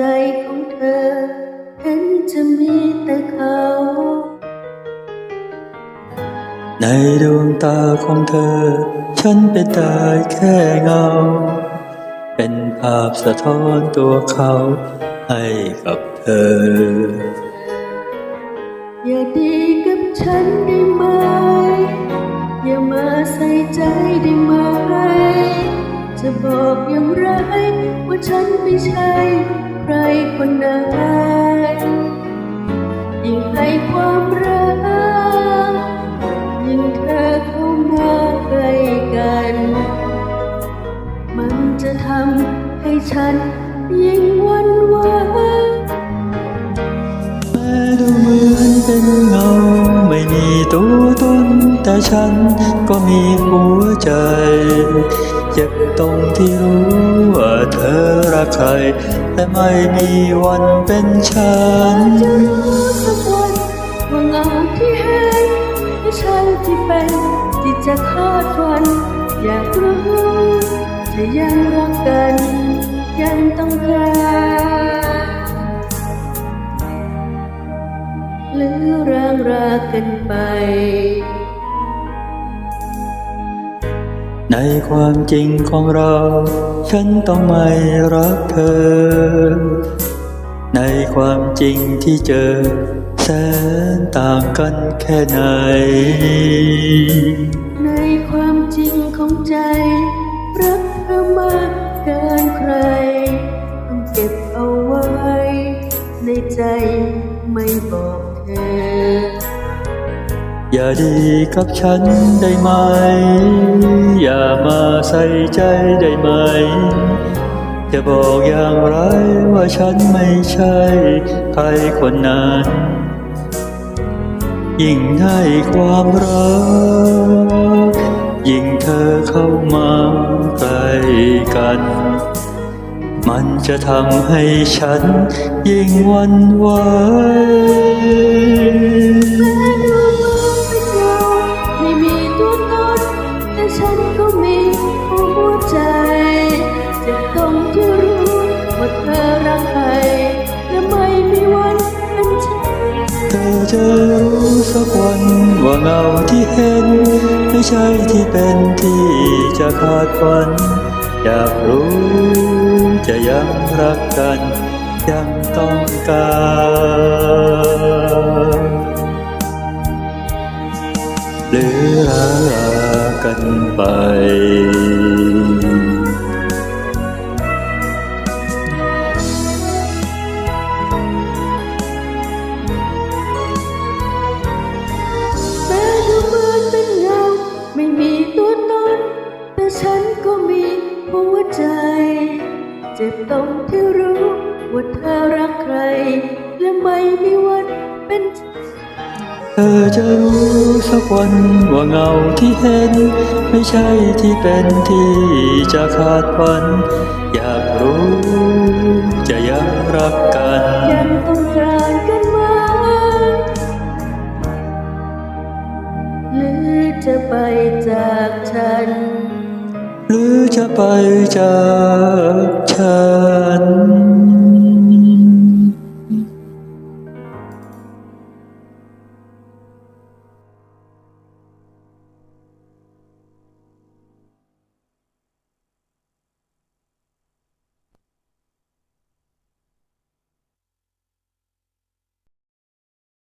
ใจของเธอ เห็นจะมีแต่เขา ในดวงตาของเธอ ฉันเป็นได้แค่เงา เป็นภาพสะท้อนตัวเขา ให้กับเธอ อย่าดีกับฉันได้ไหม อย่ามาใส่ใจได้ไหม จะบอกอย่างไร ฉันไม่ใช่ใครคนนั้นยิ่งให้ความรักยิ่งเธอเข้ามาใกล้กัน มันจะทำให้ฉันยิ่งหวันไหวแม้ดูเหมือนเป็นเงาไม่มีตัวตนแต่ฉันก็มีหัวใจ จ็บตรงที่รู้ว่าเธอรักใครแต่ไม่มีวันเป็นฉันจะรู้สักวันว่าเงาที่เห็นไม่ใช่ที่เป็นที่จะคาดฝัน อยากรู้จะยังรักกัน ยังต้องการหรือร่างรากันไป ในความจริงของเรา ฉันต้องไม่รักเธอ ในความจริงที่เจอ แสนต่างกันแค่ไหน ในความจริงของใจ รักเธอมากเกินใคร ต้องเก็บเอาไว้ ในใจไม่บอกเธอ อย่าดีกับฉันได้ไหม อย่ามาใส่ใจได้ไหม จะบอกอย่างไรว่าฉันไม่ใช่ใครคนนั้น ยิ่งให้ความรัก ยิ่งเธอเข้ามาใกล้กัน มันจะทำให้ฉันยิ่งวันไหว ก็มีหัวใจ จะต้องที่รู้ว่าเธอรักใครและไม่มีวันเป็นฉันเธอจะรู้สักวันว่าเงาที่เห็น ไม่ใช่ที่เป็นที่จะคาดฝัน อยากรู้จะยังรักกันยังต้องการหรือรั กันไป แม้ดูเหมือนเป็นเงาไม่มีตัวตนแต่ฉันก็มีหัวใจ เจ็บตรงที่รู้ว่าเธอรักใคร และไม่มีวันเป็น ธอจะรู้สักวันว่าเงาที่เห็น ไม่ใช่ที่เป็นที่จะคาดฝัน อยากรู้จะยังรักกันยังต้องการกันไหมหรือจะไปจากฉัน หรือจะไปจากฉัน